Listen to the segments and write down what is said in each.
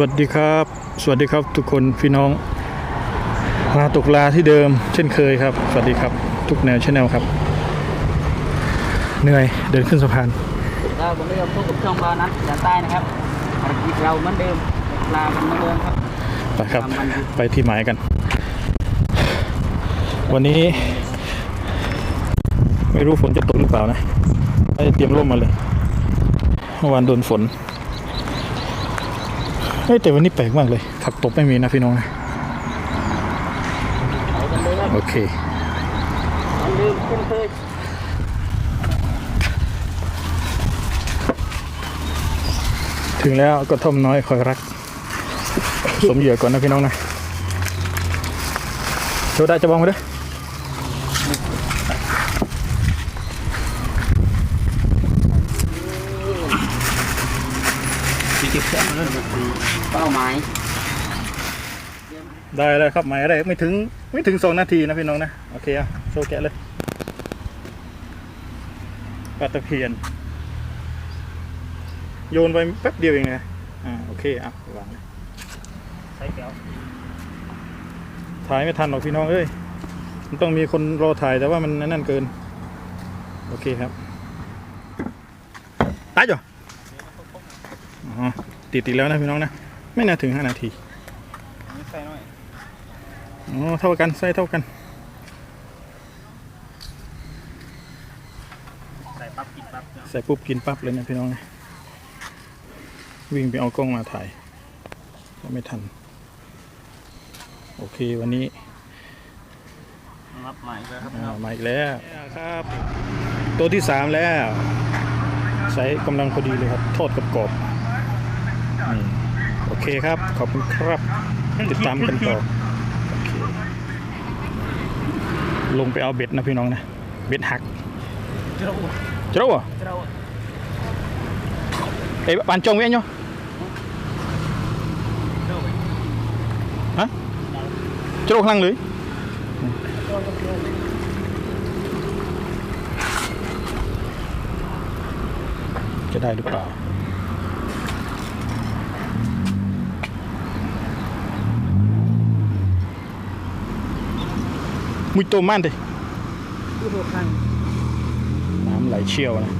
วัสดีครับ สวัสดีครับทุกคนพี่น้องมาตกลาที่เดิม เช่นเคยครับ สวัสดีครับ ทุกแนวชแนลครับ เหนื่อยเดินขึ้นสะพานเราวันนี้เราพบกับช่องบานัทยาใต้นะครับภารกิจเราเหมือนเดิมลากันเหมือนเดิมครับไปครับไปที่หมายกัน วันนี้ ไม่รู้ฝนจะตกหรือเปล่านะไม่ได้เตรียมร่มมาเลยเมื่อวานโดนฝน เฮ้แต่วันนี้แปลกมากเลย ผักตบไม่มีนะพี่น้องนะโอเคถึงแล้วก็ท่อมน้อยคอยรัก สมเหยื่อก่อนนะพี่น้องนะโชว์ได้จะบองมาด้วย เป้าหมายได้แล้วครับหมายแรกไม่ถึงไม่ถึงสองนาทีนะพี่น้องนะโอเคอะโชว์แกะเลยปลาตะเพียน โยนไปแป๊บเดียวเองนะอ่าโอเคอะวางเลยใส่แก้วถ่ายไม่ทันหรอกพี่น้องเอ้ยมันต้องมีคนรอถ่ายแต่ว่ามันนั่นเกิน โอเคครับตายจ้ะอ๋อติดอีกแล้วนะพี่น้องนะ ไม่น่าถึงห้านาทีใส่หน่อยอ๋อเท่ากันไส้เท่ากันใส่ปั๊บกินปั๊บเนาะใส่ปุ๊บกินปั๊บเลยนะพี่น้องนะวิ่งไปเอากล้องมาถ่าย ก็ไม่ทัน โอเควันนี้รับใหม่เลยครับอ่ามาอีกแล้วครับ ตัวที่สามแล้วใช้กำลังพอดีเลยครับ ทอดกรอบๆนี่โอ เคครับ ขอบคุณครับ ติดตามกันต่อโอเคลงไปเอาเบ็ดนะพี่น้องนะ เบ็ดหักเจ้าเจ้าอะเจ้าเอ้ยปานจงเว้ยเนาะเจ้าฮะเจ้าข้างล่างเลยจะได้หรือเปล่า มุยโตมันดิ ผู้ถูกขัง น้ำไหลเชี่ยวนะ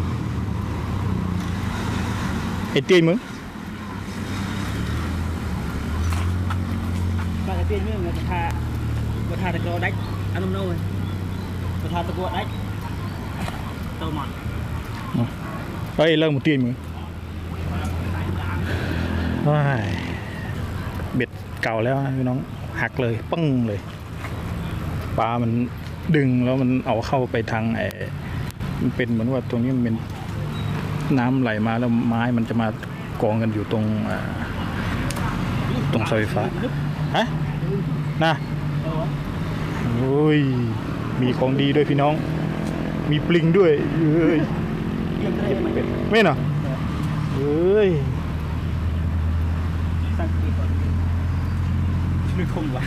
ไอ้เตี้ยมึง มาจะเปลี่ยนเรื่องกระทะกระทะตะกร้อได้อันนู้นนู้นกระทะตะกร้อได้เต้ามัน เฮ้ยเลิกหมดเตี้ยมึงว้ายเบ็ดเก่าแล้วนะพี่น้องหักเลยปึ้งเลย ปลามันดึงแล้วมันเอาเข้าไปทางไอ้มันเป็นเหมือนว่าตรงนี้มันเป็นน้ำไหลมาแล้วไม้มันจะมากองกันอยู่ตรงอ่าตรงเสาไฟฟ้าฮะนะเออโอ้ยมีของดีด้วยพี่น้อง มีปลิงด้วยเอ้ยเยี่ยมเลยมันเป็ดไม่เนาะเอ้ยสังเกตก่อนไม่คมว่ะ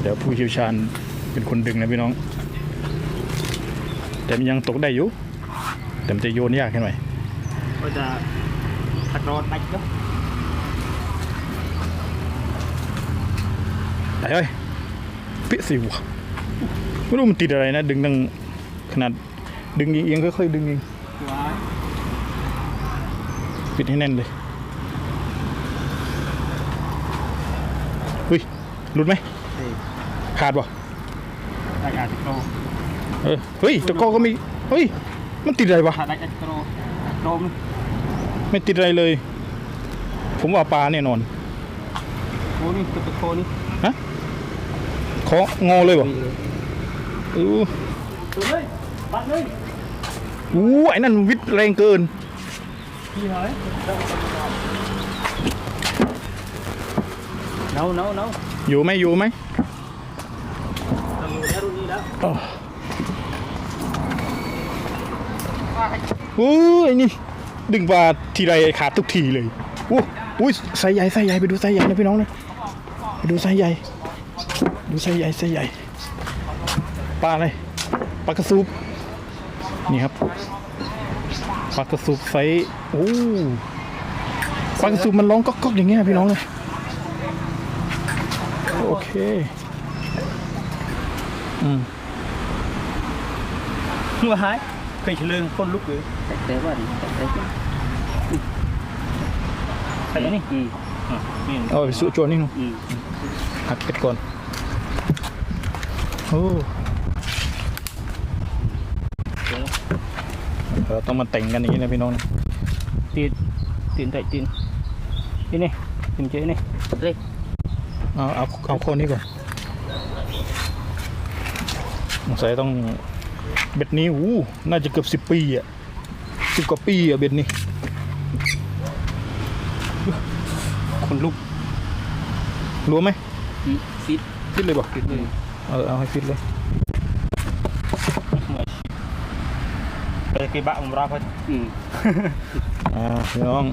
เดี๋ยวผู้เชี่ยวชาญเป็นคนดึงนะพี่น้อง แต่มันยังตกได้อยู่ แต่มันจะโยนยากแค่ไหนก็จะตะกร้อได้เนาะแต่เอ้ยเปี้ยสิวะไม่รู้มันติดอะไรนะ ดึงตั้งขนาดดึงเอียงๆค่อยๆดึงเองว้ายปิดให้แน่นเลยเฮ้ยหลุดไหมเฮ้ย ขาดป่ะได้การตะกร้อเออเฮ้ยตะกร้อก็มีเฮ้ยมันติดอะไรวะถ้าได้ตะกร้อโดมไม่ติดอะไรเลย ผมว่าปลาแน่นอนโคนี่ตะโคนี่ของงอเลยวะอู้ตัวเลยบัดเลยอู้ไอ้นั่นวิทย์แรงเกินพี่เฮ้ยเนาเนาเนา อยู่ไหมอยู่ไหมเราอยู่แล้วรุ่นนี้แล้วอ้ออู้ไอ้นี่ ดึงปลาทีไรขาดทุกทีเลยอู้อุ้ยไซส์ใหญ่ไซส์ใหญ่ไปดูไซส์ใหญ่นะพี่น้องนะไปดูไซส์ใหญ่ ดูไซส์ใหญ่ไซส์ใหญ่ปลาอะไรปลากระซูบนี่ครับปลากระสุบไซส์โอ้ปลากระสุบมันร้องก๊อกๆอย่างเงี้ยพี่น้องเลย โอเค อืมว่าหายเคยเฉลิงคนลุกเลยแต่ว่าดิแต่ว่าใส่อันนี่อืมอะนี่เอาไปสู้โจวนนี่หนูอืมหักเป็ดก่อนโอ้เราต้องมาแต่งกันอย่างนี้นะพี่น้องนะตีนตีนใส่ตีนนี่นี่ตีนเจ๊นี่เฮ้ย เอาเอาเอาโคนนี้ก่อนสงสัยต้องเบ็ดนี้อู้น่าจะเกือบสิบปีอะสิบกว่าปีอะเบ็ดนี้คนลุกรู้ไหมอืมฟิตฟิตเลยบอกติดเลยเอาเอาให้ฟิตเลยไปเก็บบ้าผมรับไปอืมอ่าพี่น้อง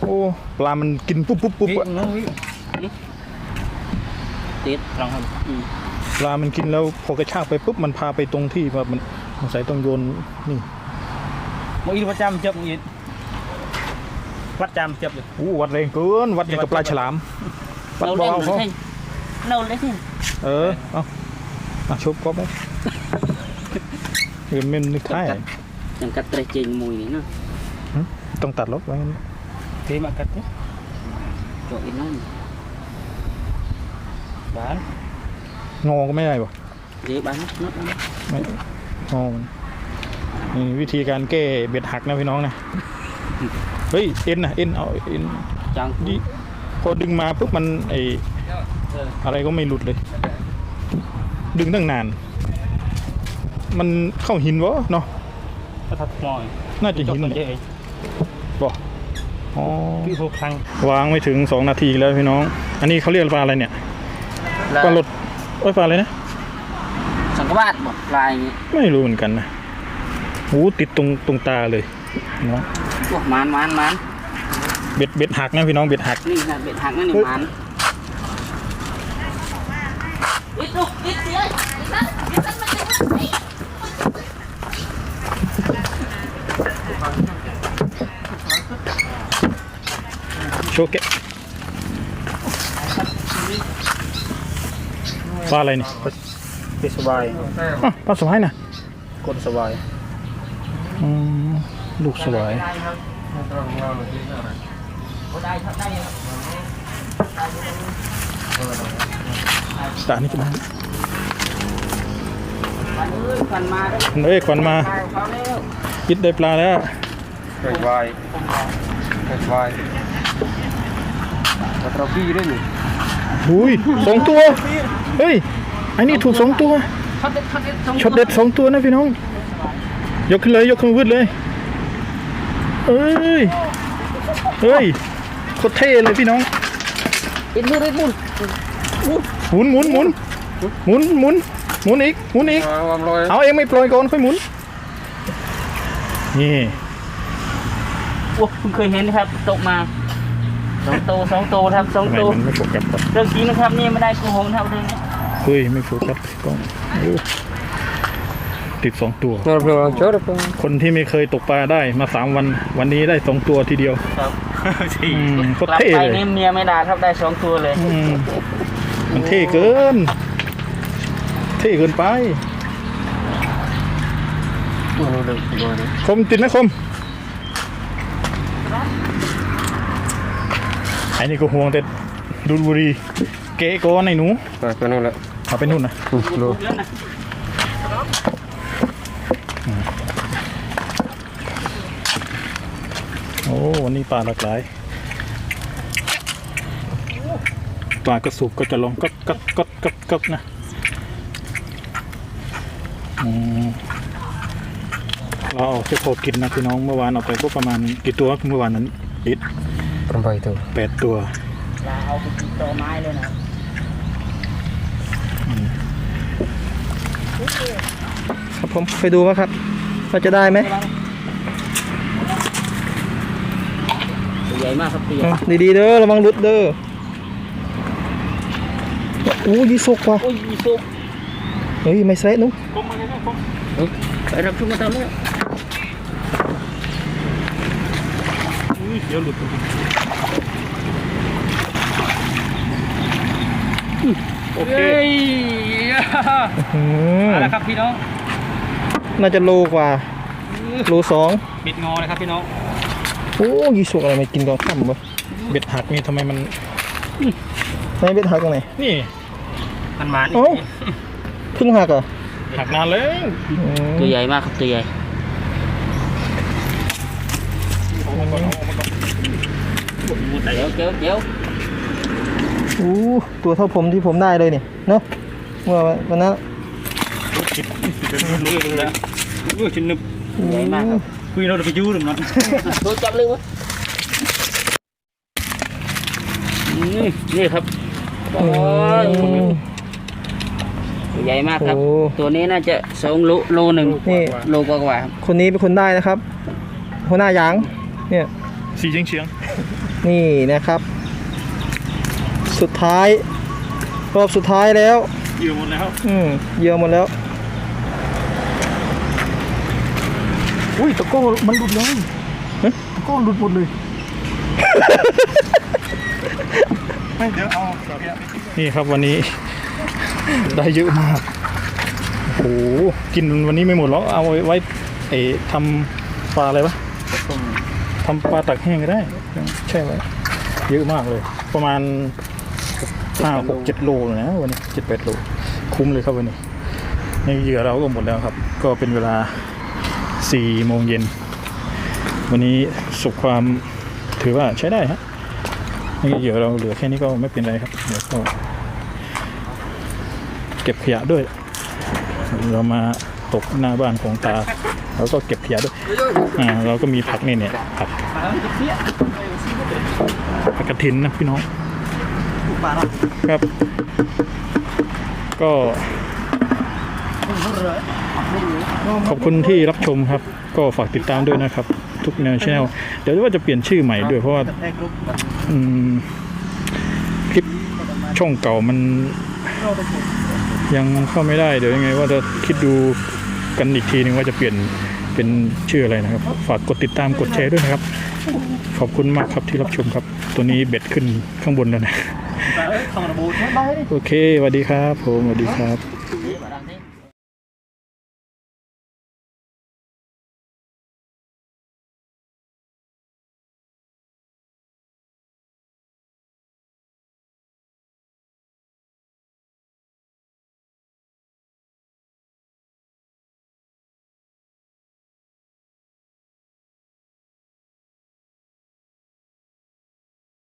โอ้ ปลามันกินปุ๊บปุ๊บปุ๊บนี่อะน้องวิ ติดลองครับอืมปลามันกินแล้วพอกระชากไปปุ๊บมันพาไปตรงที่ว่ามันสงสัยต้องโยนนี่มึงอีวัดจำเจ็บมึงอีวัดจำเจ็บเลยอู้วัดแรงเกินวัดอย่างกับปลาฉลามวัดเราเบาเล่นๆเลเขายเราเล่นเออเอาอะชบก็ไปเห็นมันนึกได้ยังกัดเตะเจงมวยนี่เนาะต้องตัดลบไว้งั้นเทมากัดเนี่ยโจอีนั่น บ้านงอก็ไม่ได้ปะเดี๋ยวบ้านนัดนะไม่งอมันนี่วิธีการแก้เบ็ดหักนะพี่น้องนะ เฮ้ยเอ็นนะเอ็นเอาเอ็นจังดิพอดึงมาปุ๊บมันไออะไรก็ไม่หลุดเลย ดึงตั้งนาน มันเข้าหินวะเนาะก็ทัดมอยน่าจะจบหินตัวแหเจ๊ละบอกอ๋อพี่หกครั้งวางไม่ถึงสองนาทีแล้วพี่น้อง อันนี้เขาเรียกปลาอะไรเนี่ย ปลาหลดโอ้ยปลาอะไรนะ สังกวาดบอกลายนี้ไม่รู้เหมือนกันนะหูติดตรงตรงตาเลยเนาะโอ้มานมานมานเบ็ดเบ็ดหักนะพี่น้องเบ็ดหัก นี่นะเบ็ดหักนั่นนี่มานอิดลูกอิดเสียอิดนั่นอิดนั่นมันจะโชเกะ ปลาอะไรเนี่ยเป็นสบายอ๋อปลาสวายนะกดสบายอืมลูกสวายตานี่จะมาฟันมาได้เอ้ยขวัญมาเขาแล้วยิดได้ปลาแล้วเกิดวายเกิดวายแต่เราพี่ด้วยนี่หุยสองตัว เฮ้ยไอ้นี่ถูกสองตัว ช็อตเด็ดช็อตเด็ดช็อตเด็ดสองตัวนะพี่น้อง ยกขึ้นเลยยกขึ้นวืดเลย เอ้ย เฮ้ยโคตรเท่เลยพี่น้องอิดมืออิดมือหมุนหมุนหมุนหมุนหมุนหมุนอีกหมุนอีก ความลอยเอาเองไม่ปล่อยก่อนค่อยหมุน นี่โอ้เพิ่งเคยเห็นนะครับตกมาสองตัวสองตัวครับสองทำไมตัวมันไม่โฟกัสก่อน เรื่องจริงนะครับนี่ไม่ได้โกหกนะครับเรื่องนี้ เฮ้ย ไม่โฟกัสกล้องโอ้ติดสองตัวเราเพิ่งเจอเพิ่งคนที่ไม่เคยตกปลาได้มาสามวัน วันนี้ได้สองตัวทีเดียว ครับอืมโคตกรลับเท่ไปเลยนี่เมียไม่ด่าครับได้สองตัวเลยอืมมันเท่เกิน เท่เกินไปคมติดไหมคมไอ้นี่ก็ห่วงแต่ดูดบุหรี เก๋ก้อนไอ้หนูไปไปนู่นแล้ว เอาไปนู่นนะโลเรื่องนะโอ้ วันนี้ปลาหลากหลาย ปลากระสุบก็จะลองก็ก็ก็ก็ก็นะอืมเราเอาแค่พอกินนะพี่น้องเมื่อวานเอาไปก็ประมาณกี่ตัวเมื่อวานนั้นอิดประมาณตัวแปดตัวลาเอาไปกินตอไม้เลยนะ ครับผมไปดูว่าครับว่าจะได้ไหมใหญ่มากครับปีดีๆเด้อระวังรุดเด้ออู้ยี่สุกว่ะอู้ยี่สุกเฮ้ยไม่เสร็จนุ๊กไปรับชุมมาทำเนี่ยเดี๋ยวหลุด โอเคเฮ้ยอืมเอาละครับพี่น้อง น่าจะโลกว่า โลสองบิดงอเลยครับพี่น้อง โอ้ยี่สุกอะไรมากินตอนค่ำวะเบ็ดหักนี่ทำไมมันไหนเบ็ดหักตรงไหน นี่ มันมาอีกเอ้าเพิ่งหักเหรอะหักนานเลยตัวใหญ่มากครับตัวใหญ่เดี๋ยวเดี๋ยวเดี๋ยว โอ้ตัวเท่าผมที่ผมได้เลยนี่เนาะเมื่อวันนั้นรู้เลยแล้วรู้ชิ้นนึบใหญ่มากครับคุยเราไปยูหรือมันดูจับเลยวะนี่นี่ครับโอ้ยใหญ่มากครับ ตัวนี้น่าจะสองโลโลหนึ่งโลกว่าๆครับคนนี้เป็นคนได้นะครับหัวหน้ายางเนี่ยสีเฉียงเฉียงนี่นะครับ สุดท้าย รอบสุดท้ายแล้วเยอะหมดแล้วอืมเยอะหมดแล้ว อุ้ยตะโก้มันหลุดเลยตะโก้หลุดหมดเลย ไม่เดี๋ยวเอาเดี๋ยวนี่ครับวันนี้ ได้เยอะมากโอ้โหกินวันนี้ไม่หมดหรอกเอาไว้ไอ้ทำปลาอะไรปะทำปลาตักแห้งก็ได้ ใช่ไหมเยอะมากเลย ประมาณ ห้าหกเจ็ดโลเลยนะวันนี้เจ็ดแปดโลคุ้มเลยครับวันนี้นี่เหยื่อเราก็หมดแล้วครับ ก็เป็นเวลาสี่โมงเย็น วันนี้สุขความถือว่าใช้ได้ฮะนี่เหยื่อเราเหลือแค่นี้ก็ไม่เป็นไรครับเดี๋ยวก็เก็บขยะด้วย เรามาตกหน้าบ้านของตาเราก็เก็บขยะด้วย อ่า เราก็มีผักนี่เนี่ยผักผักกระถินนะพี่น้อง ปลาเนาะครับ ก็ขอบคุณที่รับชมครับ ก็ฝากติดตามด้วยนะครับ ทุกแนวชแนลเดี๋ยวว่าจะเปลี่ยนชื่อใหม่ด้วยเพราะว่าคลิปช่องเก่ามัน ยังเข้าไม่ได้เดี๋ยวยังไง ว่าจะคิดดูกันอีกทีนึงว่าจะเปลี่ยนเป็นชื่ออะไรนะครับ ฝากกดติดตามกดแชร์ด้วยนะครับ ขอบคุณมากครับที่รับชมครับ ตัวนี้เบ็ดขึ้นข้างบนแล้วนะปลาเอ้ยของระบูดไม่ได้โอเคสวัสดีครับ ผมสวัสดีครับ